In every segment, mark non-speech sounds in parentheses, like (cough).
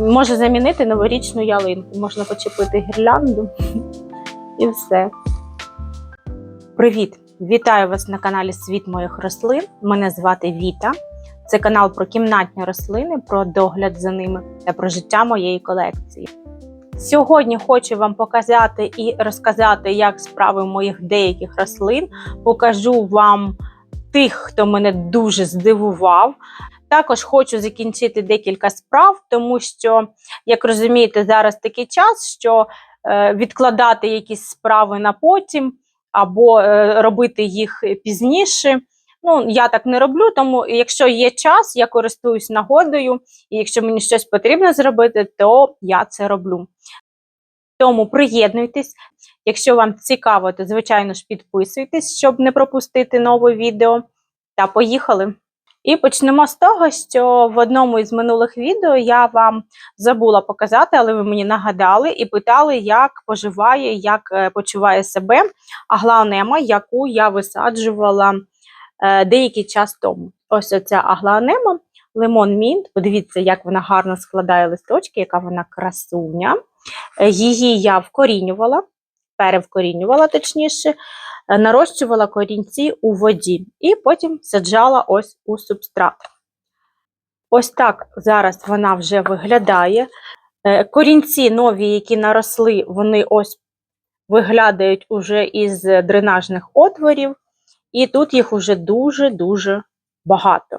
Може замінити новорічну ялинку, можна почепити гірлянду і все. Привіт! Вітаю вас на каналі Світ моїх рослин. Мене звати Віта. Це канал про кімнатні рослини, про догляд за ними та про життя моєї колекції. Сьогодні хочу вам показати і розказати, як справи моїх деяких рослин. Покажу вам тих, хто мене дуже здивував. Також хочу закінчити декілька справ, тому що, як розумієте, зараз такий час, що е, відкладати якісь справи на потім або е, робити їх пізніше. Ну, я так не роблю, тому якщо є час, я користуюсь нагодою, і якщо мені щось потрібно зробити, то я це роблю. Тому приєднуйтесь. Якщо вам цікаво, то звичайно ж підписуйтесь, щоб не пропустити нове відео. Та поїхали! І почнемо з того, що в одному із минулих відео я вам забула показати, але ви мені нагадали і питали, як поживає, як е, почуває себе аглаонема, яку я висаджувала е, деякий час тому. Ось оця аглаонема, лимон мінт. Подивіться, як вона гарно складає листочки, яка вона красуня. Її я вкорінювала, перевкорінювала точніше, нарощувала корінці у воді і потім саджала ось у субстрат. Ось так зараз вона вже виглядає. Е, Корінці нові, які наросли, вони ось виглядають уже із дренажних отворів, і тут їх уже дуже-дуже багато.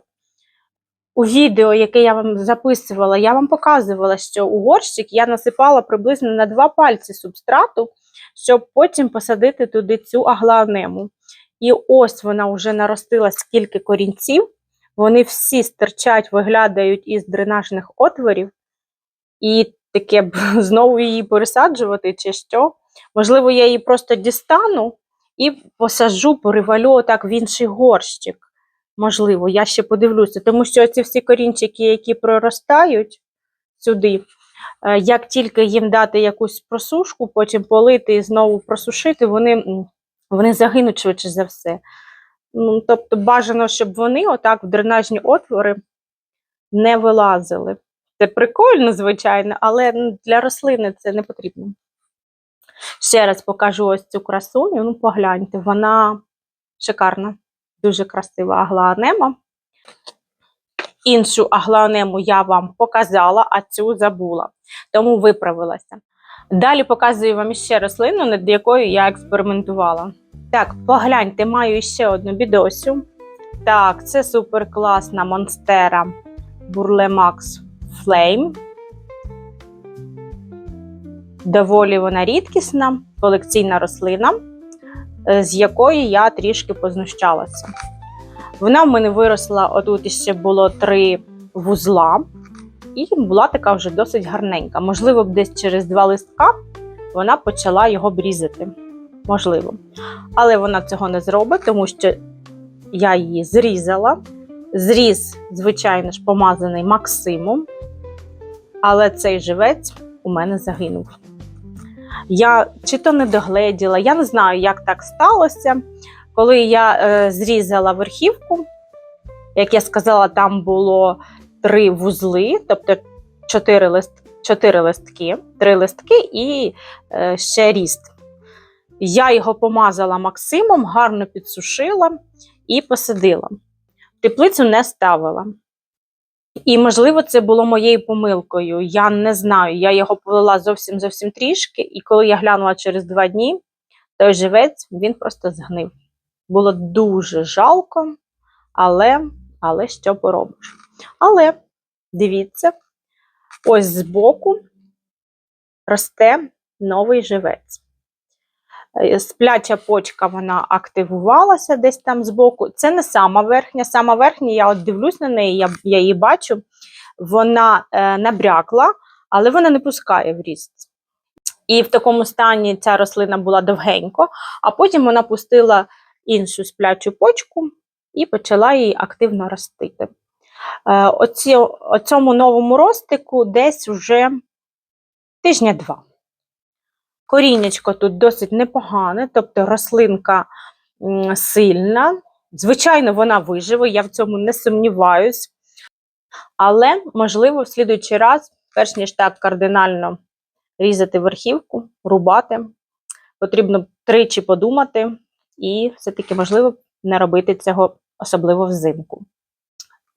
У відео, яке я вам записувала, я вам показувала, що у горщик я насипала приблизно на два пальці субстрату, щоб потім посадити туди цю аглаонему. І ось вона вже наростила скільки корінців. Вони всі стирчать, виглядають із дренажних отворів. І таке б (laughs) знову її пересаджувати, чи що. Можливо, я її просто дістану і посаджу, перевалю отак в інший горщик. Можливо, я ще подивлюся, тому що ці всі корінчики, які проростають сюди, е, як тільки їм дати якусь просушку, потім полити і знову просушити, вони, вони загинуть швидше за все. Ну, тобто бажано, щоб вони отак в дренажні отвори не вилазили. Це прикольно, звичайно, але для рослини це не потрібно. Ще раз покажу ось цю красуню. Ну, погляньте, вона шикарна, дуже красива аглаонема. Іншу аглаонему я вам показала, а цю забула, тому виправилася. Далі показую вам ще рослину, над якою я експериментувала. Так, погляньте, маю ще одну бідосю. Так, це супер класна монстера Burlemax Flame. Доволі вона рідкісна, колекційна рослина, з якої я трішки познущалася. Вона в мене виросла, отут ще було три вузла, і була така вже досить гарненька. Можливо, десь через два листка вона почала його брізати. Можливо. Але вона цього не зробить, тому що я її зрізала. Зріз, звичайно ж, помазаний Максимом, але цей живець у мене загинув. Я чи то не догледіла, я не знаю, як так сталося. Коли я е, зрізала верхівку, як я сказала, там було три вузли, тобто чотири, лист, чотири листки, три листки і е, ще ріст. Я його помазала Максимом, гарно підсушила і посадила. Теплицю не ставила. І, можливо, це було моєю помилкою. Я не знаю. Я його полила зовсім зовсім трішки, і коли я глянула через два дні, той живець він просто згнив. Було дуже жалко, але, але що поробиш. Але дивіться, ось збоку росте новий живець. Е, Спляча почка вона активувалася десь там збоку. Це не сама верхня. Сама верхня, я от дивлюсь на неї, я, я її бачу, вона е, набрякла, але вона не пускає в ріст. І в такому стані ця рослина була довгенько, а потім вона пустила іншу сплячу почку і почала її активно ростити. Е, оці, оцьому новому ростику десь вже тижня два. Коріннячко тут досить непогане, тобто рослинка сильна, Звичайно, вона виживе, я в цьому не сумніваюсь. Але, можливо, в слідуючий раз, перш ніж так кардинально різати верхівку, рубати, потрібно тричі подумати і все-таки, можливо, не робити цього особливо взимку.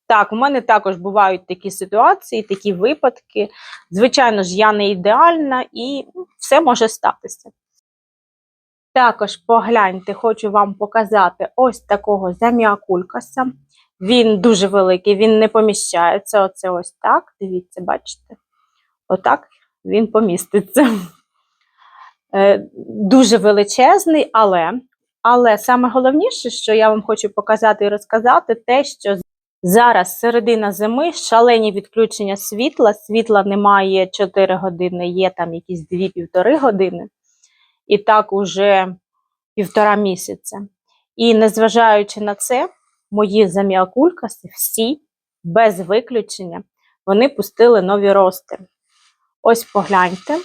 Так, у мене також бувають такі ситуації, такі випадки. Звичайно ж, я не ідеальна і ну, все може статися. Також погляньте, хочу вам показати ось такого заміакулькаса. Він дуже великий, він не поміщається. Оце ось так. Дивіться, бачите? Отак він поміститься. Е, Дуже величезний, але, але саме головніше, що я вам хочу показати і розказати, те, що зараз середина зими, шалені відключення світла. Світла немає 4 години, є там якісь 2-1,5 години. І так уже півтора місяця. І незважаючи на це, мої заміакулькаси всі, без виключення, вони пустили нові рости. Ось погляньте.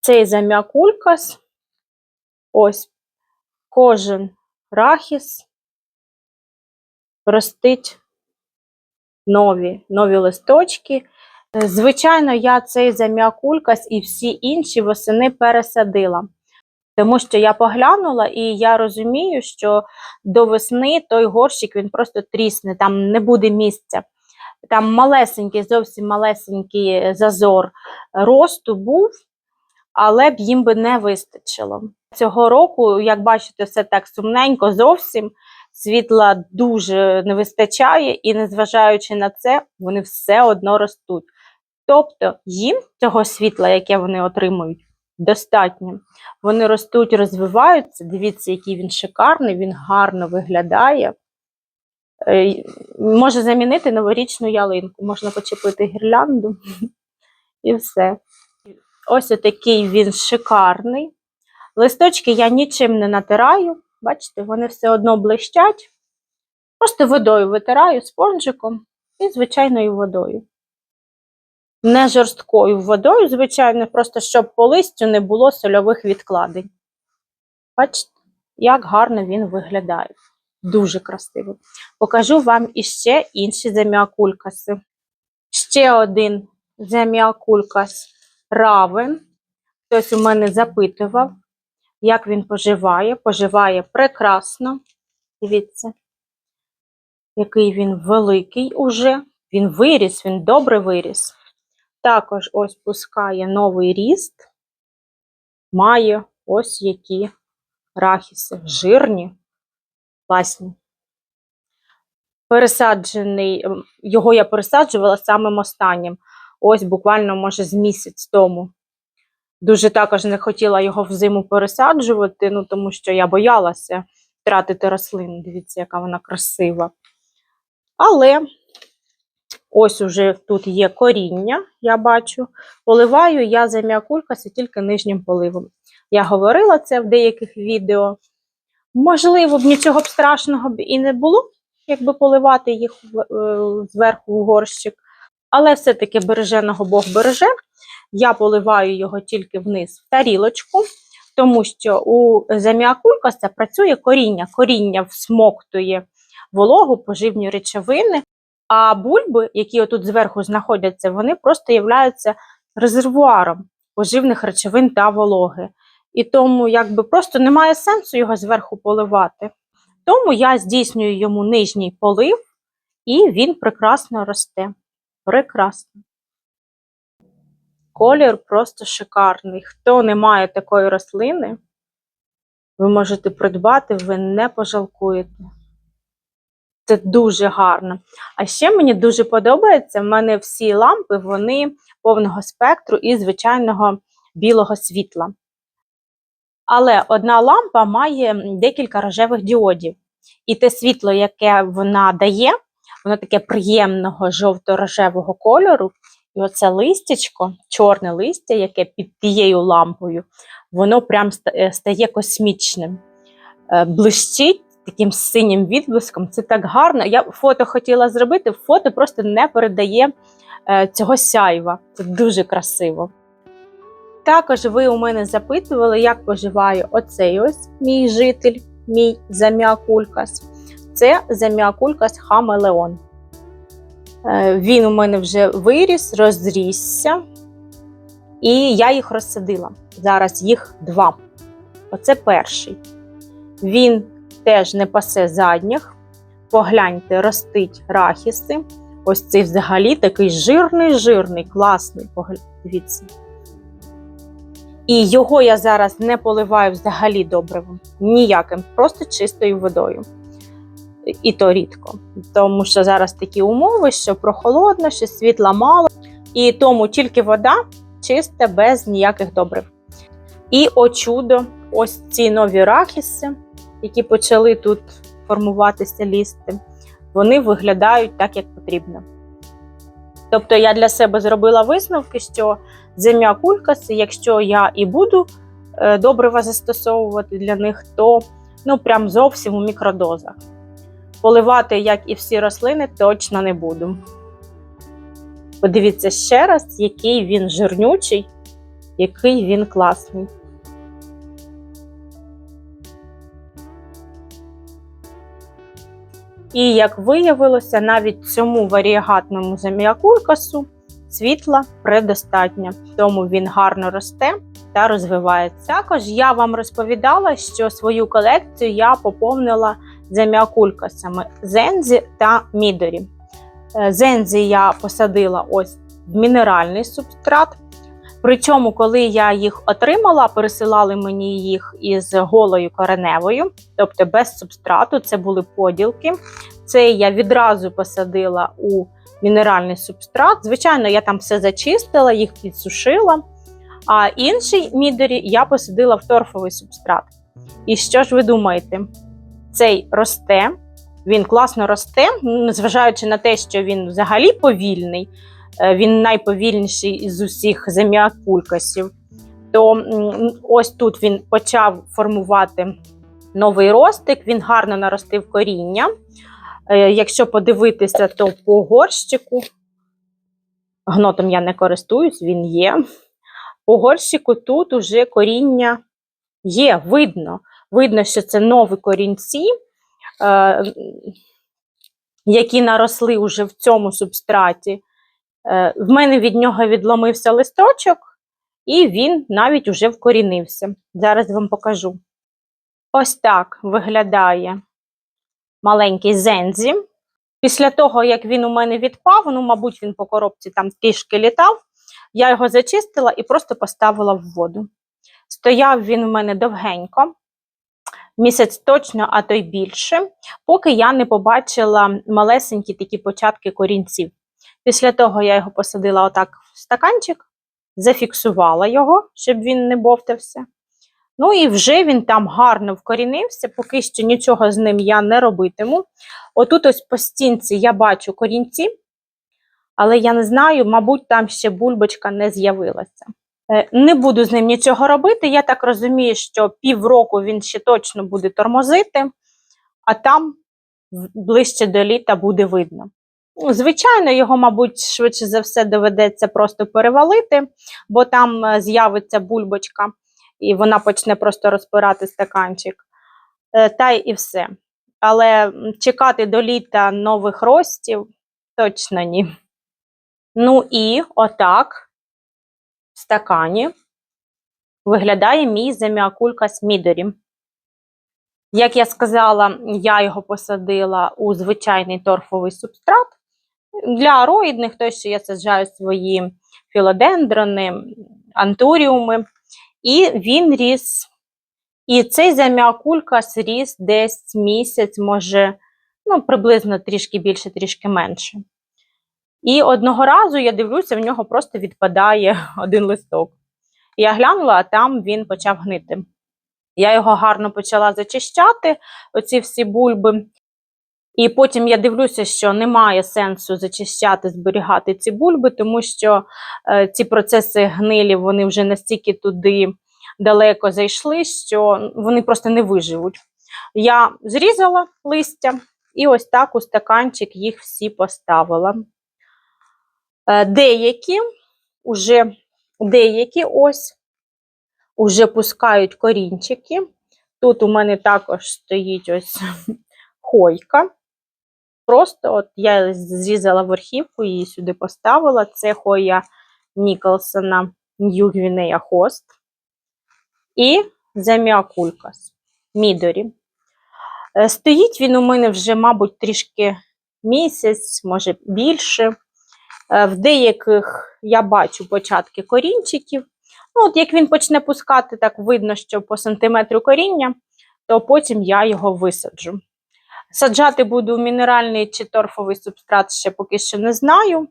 Цей заміакулькас, ось кожен рахіс ростить нові, нові листочки. Е, Звичайно, я цей заміакулькас і всі інші восени пересадила. Тому що я поглянула і я розумію, що до весни той горщик він просто трісне, там не буде місця. Там малесенький, зовсім малесенький зазор росту був, але б їм би не вистачило. Цього року, як бачите, все так сумненько, зовсім світла дуже не вистачає, і незважаючи на це, вони все одно ростуть. Тобто їм цього світла, яке вони отримують, достатньо. Вони ростуть, розвиваються. Дивіться, який він шикарний, він гарно виглядає. Е, Може замінити новорічну ялинку, можна почепити гірлянду (laughs) і все. Ось отакий він шикарний. Листочки я нічим не натираю. Бачите, вони все одно блищать. Просто водою витираю спонжиком і звичайною водою. Не жорсткою водою, звичайно, просто щоб по листю не було сольових відкладень. Бачите, як гарно він виглядає. Дуже красиво. Покажу вам іще інші земіакулькаси. Ще один земіакулькас равен. Хтось у мене запитував, як він поживає. Поживає прекрасно. Дивіться, який він великий уже. Він виріс, він добре виріс. Також ось пускає новий ріст, має ось які рахіси. Жирні, класні. Пересаджений, ем, його я пересаджувала самим останнім. Ось буквально, може, з місяць тому. Дуже також не хотіла його взиму пересаджувати, ну тому що я боялася втратити рослину. Дивіться, яка вона красива. Але ось уже тут є коріння, я бачу. Поливаю я заміакулькаси тільки нижнім поливом. Я говорила це в деяких відео. Можливо, б нічого б страшного б і не було, якби поливати їх е, зверху в горщик. Але все-таки береженого Бог береже. Я поливаю його тільки вниз в тарілочку, тому що у заміакулькаса працює коріння. Коріння всмоктує вологу, поживні речовини, а бульби, які отут зверху знаходяться, вони просто являються резервуаром поживних речовин та вологи. І тому якби просто немає сенсу його зверху поливати. Тому я здійснюю йому нижній полив, і він прекрасно росте. Прекрасно. Колір просто шикарний. Хто не має такої рослини, ви можете придбати, ви не пожалкуєте. Це дуже гарно. А ще мені дуже подобається, в мене всі лампи вони повного спектру і звичайного білого світла. Але одна лампа має декілька рожевих діодів. І те світло, яке вона дає, воно таке приємного жовто-рожевого кольору. І оце листячко, чорне листя, яке під тією лампою, воно прям стає космічним. Е, Блищить таким синім відблиском. Це так гарно. Я фото хотіла зробити, фото просто не передає е, цього сяйва. Це дуже красиво. Також ви у мене запитували, як поживає оцей ось мій житель. мій заміакулькас, це заміакулькас хамелеон. Е, Він у мене вже виріс, розрісся, і я їх розсадила. Зараз їх два. Оце перший. Він теж не пасе задніх. Погляньте, ростить рахіси. Ось цей взагалі такий жирний, жирний, класний. Дивіться. І його я зараз не поливаю взагалі добривом. Ніяким, просто чистою водою. І то рідко. Тому що зараз такі умови, що прохолодно, що світла мало. І тому тільки вода чиста, без ніяких добрив. І о чудо, ось ці нові рахіси, які почали тут формуватися лісти, вони виглядають так, як потрібно. Тобто я для себе зробила висновки, що земля кулькаси, якщо я і буду е, добрива застосовувати для них, то ну прям зовсім у мікродозах. Поливати, як і всі рослини, точно не буду. Подивіться ще раз, який він жирнючий, який він класний. І як виявилося, навіть цьому варіагатному заміакулькасу світла предостатньо, тому він гарно росте та розвивається. Також я вам розповідала, що свою колекцію я поповнила заміакулькасами Зензі та Мідорі. Е, Зензі я посадила ось в мінеральний субстрат. Причому, коли я їх отримала, пересилали мені їх із голою кореневою, тобто без субстрату, це були поділки. Це я відразу посадила у мінеральний субстрат. Звичайно, я там все зачистила, їх підсушила. А інший мідорі я посадила в торфовий субстрат. І що ж ви думаєте? Цей росте, він класно росте, незважаючи на те, що він взагалі повільний, е, він найповільніший із усіх земіакулькасів, то ось тут він почав формувати новий ростик, він гарно наростив коріння. Е, Якщо подивитися, то по горщику, гнотом я не користуюсь, він є. По горщику тут уже коріння є, видно. Видно, що це нові корінці, е, які наросли уже в цьому субстраті. Е, в мене від нього відломився листочок, і він навіть уже вкорінився. Зараз вам покажу. Ось так виглядає маленький зензі. Після того, як він у мене відпав, ну, мабуть, він по коробці там трішки літав, я його зачистила і просто поставила в воду. Стояв він у мене довгенько, місяць точно, а то й більше, поки я не побачила малесенькі такі початки корінців. Після того я його посадила отак в стаканчик, зафіксувала його, щоб він не бовтався. Ну і вже він там гарно вкорінився, поки що нічого з ним я не робитиму. Отут ось по стінці я бачу корінці, але я не знаю, мабуть, там ще бульбочка не з'явилася. Е, Не буду з ним нічого робити. Я так розумію, що півроку він ще точно буде тормозити, а там ближче до літа буде видно. Ну, Звичайно, його, мабуть, швидше за все доведеться просто перевалити, бо там е, з'явиться бульбочка, і вона почне просто розпирати стаканчик. Е, Та й і все. Але чекати до літа нових ростів точно ні. Ну і отак стакані виглядає мій заміакулька з мідорі. Як я сказала, я його посадила у звичайний торфовий субстрат. Для ароїдних, то що я саджаю свої філодендрони, антуріуми, і він ріс. І цей заміакулька ріс десь місяць, може, ну, приблизно трішки більше, трішки менше. І одного разу я дивлюся, в нього просто відпадає (laughs) один листок. Я глянула, а там він почав гнити. Я його гарно почала зачищати, оці всі бульби. І потім я дивлюся, що немає сенсу зачищати, зберігати ці бульби, тому що е, ці процеси гнилі вони вже настільки туди далеко зайшли, що вони просто не виживуть. Я зрізала листя і ось так у стаканчик їх всі поставила. Е, Деякі уже деякі ось уже пускають корінчики, Тут у мене також стоїть ось (laughs) хойка. Просто от я зрізала верхівку і сюди поставила. Це хоя Ніколсона Нью Гвінея Хост. І Заміакулькас Мідорі. Е, Стоїть він у мене вже, мабуть, трішки місяць, може більше. Е, В деяких я бачу початки корінчиків. Ну, от як він почне пускати, так видно, що по сантиметру коріння, то потім я його висаджу. Саджати буду мінеральний чи торфовий субстрат, ще поки що не знаю.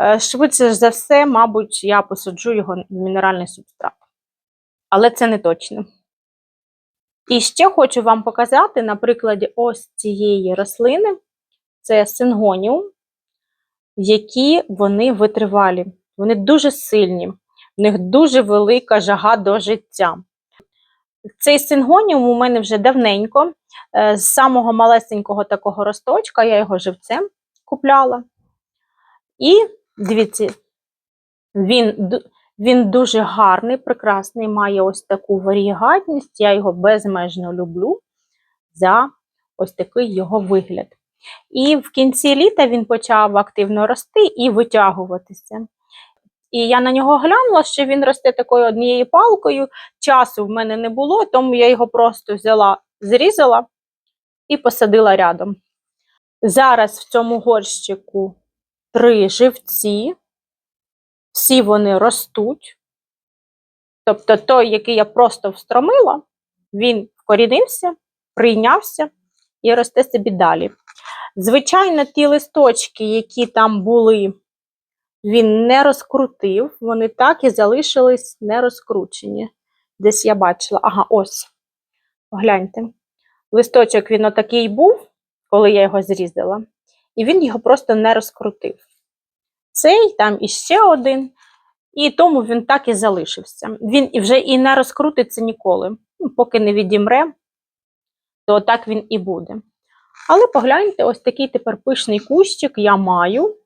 Е, Швидше за все, мабуть, я посаджу його в мінеральний субстрат. Але це не точно. І ще хочу вам показати на прикладі ось цієї рослини. Це сингоніум, які вони витривалі. Вони дуже сильні, в них дуже велика жага до життя. Цей сингоніум у мене вже давненько, е, з самого малесенького такого росточка, я його живцем купляла. І дивіться, він, він дуже гарний, прекрасний, має ось таку варігатність. Я його безмежно люблю за ось такий його вигляд. І в кінці літа він почав активно рости і витягуватися. І я на нього глянула, що він росте такою однією палкою. Часу в мене не було, тому я його просто взяла, зрізала і посадила рядом. Зараз в цьому горщику три живці, всі вони ростуть. Тобто той, який я просто встромила, він вкорінився, прийнявся і росте собі далі. Звичайно, ті листочки, які там були, він не розкрутив, вони так і залишились не розкручені. Десь я бачила. Ага, ось. Погляньте. Листочок він отакий був, коли я його зрізала, і він його просто не розкрутив. Цей, там іще один, і тому він так і залишився. Він вже і не розкрутиться ніколи. Ну, Поки не відімре, то так він і буде. Але погляньте, ось такий тепер пишний кущик я маю.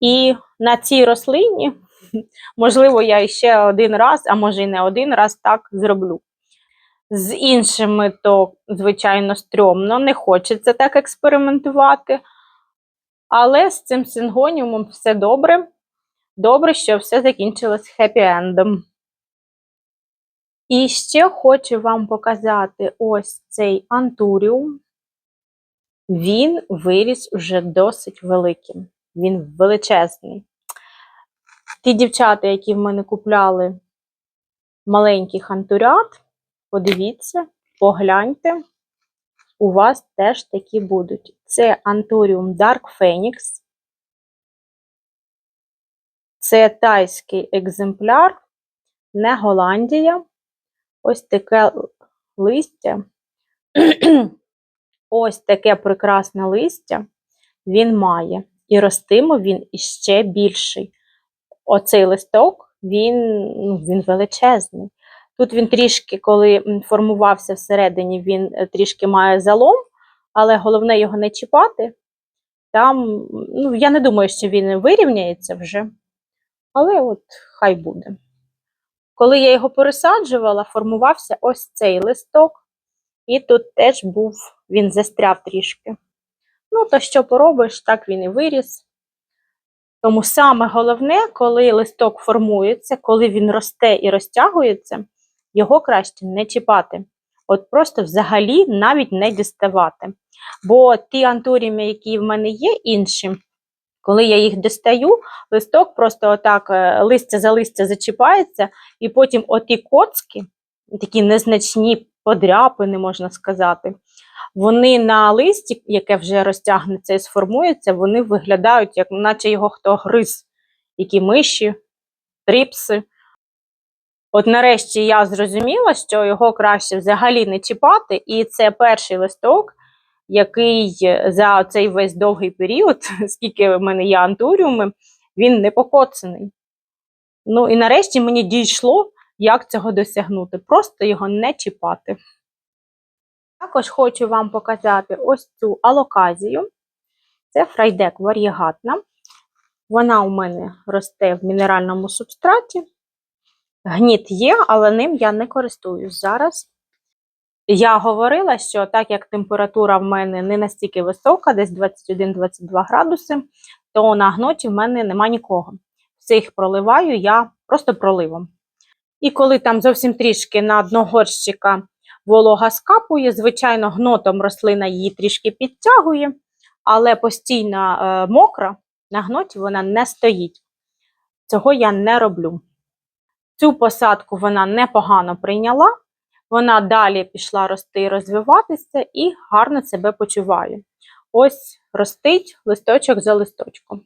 І на цій рослині, (laughs) можливо, я ще один раз, а може і не один раз так зроблю. З іншими, то, звичайно, стрьомно, не хочеться так експериментувати. Але з цим сингоніумом все добре. Добре, що все закінчилось хеппі-ендом. І ще хочу вам показати ось цей антуріум. Він виріс вже досить великим. Він величезний. Ті дівчата, які в мене купляли маленьких антурят, подивіться, погляньте, у вас теж такі будуть. Це антуріум Dark Phoenix. Це тайський екземпляр, не Голландія. Ось таке листя. (clears throat) Ось таке прекрасне листя він має. І ростиме він іще більший. Оцей листок, він, ну, він величезний. Тут він трішки, коли формувався всередині, він е, трішки має залом, але головне його не чіпати. Там, ну, я не думаю, що він вирівняється вже, але от хай буде. Коли я його пересаджувала, формувався ось цей листок, і тут теж був, він застряв трішки. Ну, то що поробиш, так він і виріс. Тому саме головне, коли листок формується, коли він росте і розтягується, його краще не чіпати. От просто взагалі навіть не діставати. Бо ті антуріуми, які в мене є інші, коли я їх достаю, листок просто отак е, листя за листя зачіпається, і потім оті коцки, такі незначні подряпини, можна сказати, вони на листі, яке вже розтягнеться і сформується, вони виглядають, як наче його хто гриз, які миші, тріпси. От нарешті я зрозуміла, що його краще взагалі не чіпати, і це перший листок, який за цей весь довгий період, (laughs) скільки в мене є антуріуми, він не покоцаний. Ну і нарешті мені дійшло, як цього досягнути. Просто його не чіпати. Також хочу вам показати ось цю алоказію. Це фрайдек варігатна. Вона у мене росте в мінеральному субстраті. Гніт є, але ним я не користуюсь зараз. Я говорила, що так як температура в мене не настільки висока, десь 21-22 градуси, то на гноті в мене нема нікого. Все їх проливаю я просто проливом. І коли там зовсім трішки на дно горщика волога скапує, звичайно, гнотом рослина її трішки підтягує, але постійно е, мокра, на гноті вона не стоїть. Цього я не роблю. Цю посадку вона непогано прийняла, вона далі пішла рости і розвиватися і гарно себе почуває. Ось ростить листочок за листочком.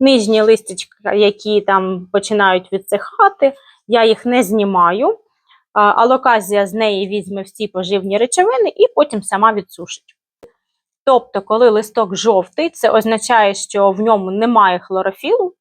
Нижні листячка, які там починають відсихати, я їх не знімаю. Алоказія з неї візьме всі поживні речовини і потім сама відсушить. Тобто, коли листок жовтий, це означає, що в ньому немає хлорофілу,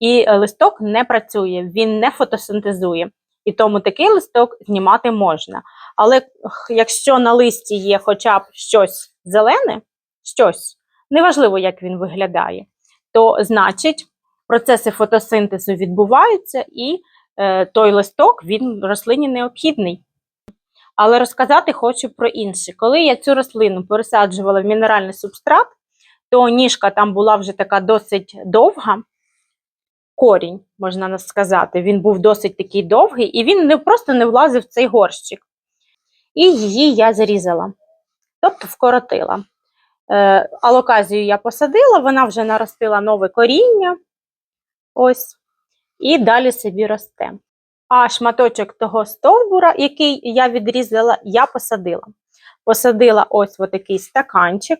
і листок не працює, він не фотосинтезує. І тому такий листок знімати можна. Але якщо на листі є хоча б щось зелене, щось, неважливо, як він виглядає, то значить процеси фотосинтезу відбуваються, і е, той листок він рослині необхідний. Але розказати хочу про інше. Коли я цю рослину пересаджувала в мінеральний субстрат, то ніжка там була вже така досить довга. Корінь, можна сказати, він був досить такий довгий, і він не просто не влазив в цей горщик. І її я зарізала, тобто вкоротила. Е, алоказію я посадила, вона вже наростила нове коріння. Ось, і далі собі росте. А шматочок того стовбура, який я відрізала, я посадила. Посадила ось в такий стаканчик.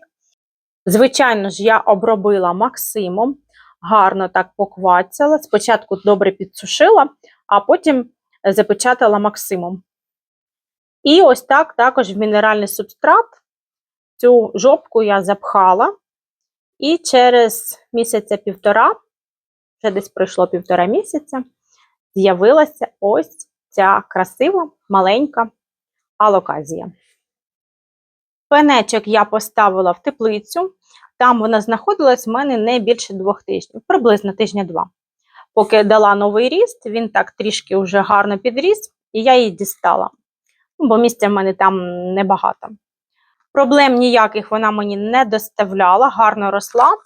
Звичайно ж, я обробила Максимом, гарно так поквацяла. Спочатку добре підсушила, а потім запечатала Максимом. І ось так також в мінеральний субстрат цю жопку я запхала. І через місяця-півтора, вже десь пройшло півтора місяця, з'явилася ось ця красива маленька алоказія. Пенечок я поставила в теплицю, там вона знаходилась в мене не більше двох тижнів, приблизно тижня-два. Поки дала новий ріст, він так трішки вже гарно підріс, і я її дістала, бо місця в мене там небагато. Проблем ніяких вона мені не доставляла, гарно росла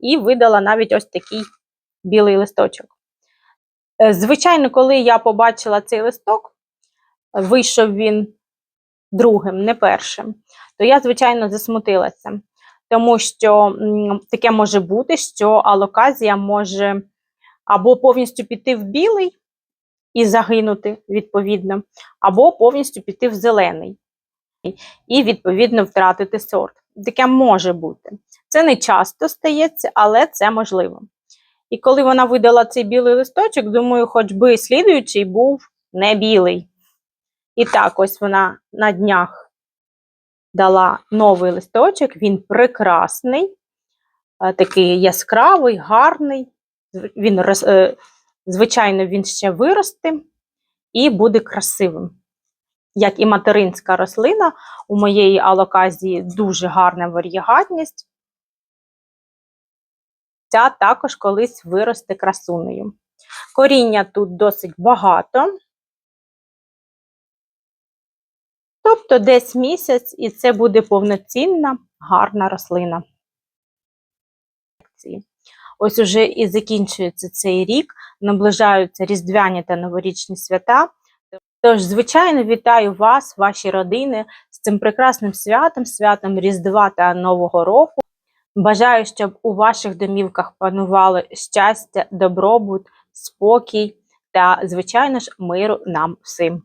і видала навіть ось такий білий листочок. Е, Звичайно, коли я побачила цей листок, вийшов він другим, не першим, то я, звичайно, засмутилася. Тому що таке може бути, що алоказія може або повністю піти в білий і загинути, відповідно, або повністю піти в зелений і, відповідно, втратити сорт. Таке може бути. Це не часто стається, але це можливо. І коли вона видала цей білий листочок, думаю, хоч би слідуючий був не білий. І так, ось вона на днях дала новий листочок, він прекрасний, е, такий яскравий, гарний. Він, е, звичайно, він ще виросте і буде красивим. Як і материнська рослина, у моєї алоказії дуже гарна варігатність. Ця також колись виросте красунею. Коріння тут досить багато. Тобто десь місяць, і це буде повноцінна гарна рослина. Ось уже і закінчується цей рік, наближаються різдвяні та новорічні свята. Тож, звичайно, вітаю вас, ваші родини з цим прекрасним святом, святом Різдва та Нового року. Бажаю, щоб у ваших домівках панувало щастя, добробут, спокій та, звичайно ж, миру нам всім.